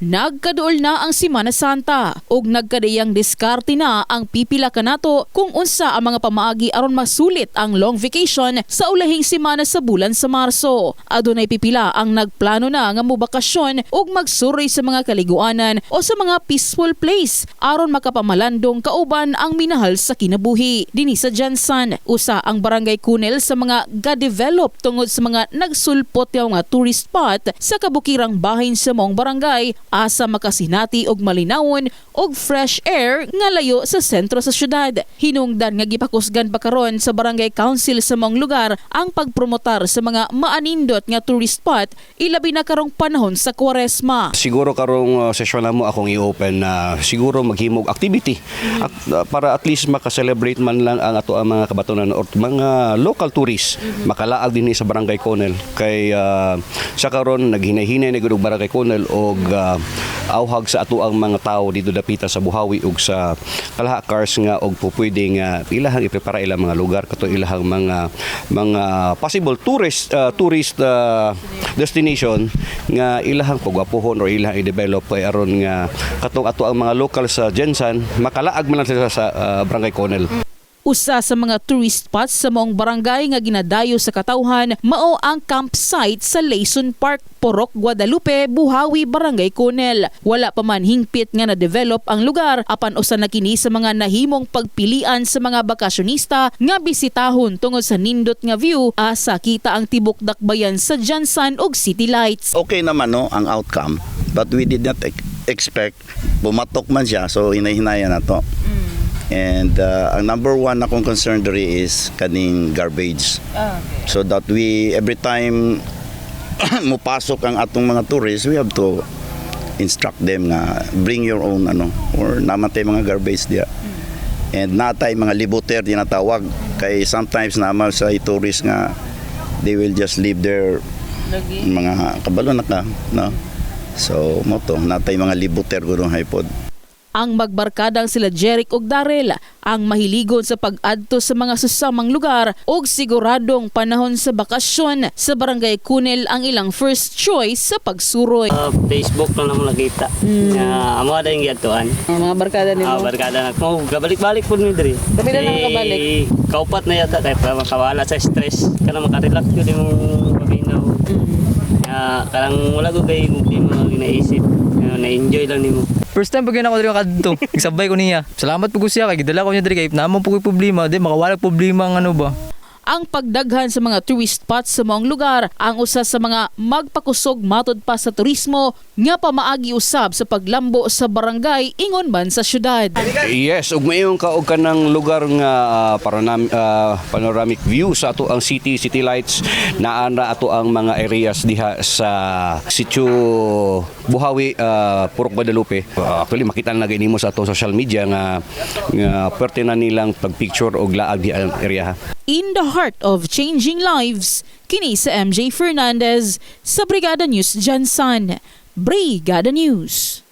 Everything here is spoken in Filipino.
nagkaduol na ang Semana Santa ug nagkadayang diskarte na ang pipila kanato kung unsa ang mga pamaagi aron masulit ang long vacation sa ulahing semana sa bulan sa Marso. Adunay pipila ang nagplano na nga mobakasyon ug magsuroy sa mga kaliguanan o sa mga peaceful place aron makapamalandong kauban ang minahal sa kinabuhi. Dinhi sa Jansan, usa ang barangay Kunel sa mga ga-develop tungod sa mga nagsulpot nga tourist spot sa kabukirang bahin sa mong barangay asa makasinati og malinawon og fresh air nga layo sa sentro sa syudad. Hinungdan nga gipakusgan pa karon sa barangay council sa mong lugar ang pagpromotar sa mga maanindot nga tourist spot ilabi na karong panahon sa Kwaresma. Siguro karong uh, session na mo akong i-open na siguro maghimog activity. At, uh, para at least maka-celebrate man lang ang ato ang mga kabatunan or mga local tourists makalaag din sa barangay Conel. Kay uh, sa karon naghinay-hinay na gud barangay Conel og uh, awhag sa ato ang mga tao dito dapita sa Buhawi ug sa kalaha cars nga og pupwede nga ilahang iprepara ilang mga lugar kato ilahang mga mga possible tourist uh, tourist uh, destination nga ilahang pagwapuhon or ilahang i-develop kay aron nga katong ato ang mga local sa Jensan makalaag man lang sa uh, barangay Conel. Usa sa mga tourist spots sa mong barangay nga ginadayo sa katawhan mao ang campsite sa Layson Park, Porok, Guadalupe, Buhawi, Barangay Conel. Wala pa man hingpit nga na-develop ang lugar apan usa na kini sa mga nahimong pagpilian sa mga bakasyonista nga bisitahon tungod sa nindot nga view asa kita ang tibok dakbayan sa Jansan ug City Lights. okay naman no ang outcome but we did not ex- expect bumatok man siya so hinahinaya na to and uh, ang number one na akong concern diri is kaning garbage. So that we every time mupasok ang atong mga tourists we have to instruct them nga bring your own ano or namatay mga garbage dia and natay mga libuter tinatawag kay sometimes naman sa tourist nga they will just leave their mga kabalo na ka no? So mo to natay mga libuter gurong hypod Ang magbarkadang sila Jeric ug Darrell ang mahiligon sa pag-adto sa mga susamang lugar ug siguradong panahon sa bakasyon sa barangay Kunel ang ilang first choice sa pagsuroy. Uh, Facebook lang naman nakita. Mm. Uh, amo ada yung gatuan. Ang mga barkada nimo. Ah, barkada na. Mo gabalik-balik po mi diri. Kami na lang nakabalik. Kaupat na yata kay para makawala sa stress. Kana makarelax jud imong pabinaw. Mm. Uh, karang wala ko kay mo ginaisip. Uh, na-enjoy lang nimo. First time pag ako diri kadto, nagsabay ko niya. Salamat po ko siya kay gidala ko niya diri kay naman po ko'y problema, di makawala problema ang ano ba. Ang pagdaghan sa mga tourist spots sa maong lugar ang usa sa mga magpakusog matud pa sa turismo nga pamaagi usab sa paglambo sa barangay ingon man sa syudad. Yes, ug mayong ka og kanang lugar nga uh, paranam, uh, panoramic view sa ato ang city, city lights naa na ato ang mga areas diha sa sitio Buhawi, uh, Purok Guadalupe. Uh, actually makita na nimo sa ato social media nga nga pwerte na nilang pagpicture og laag di area. In the heart of changing lives, kini sa MJ Fernandez sa Brigada News Jansan. Brigada News.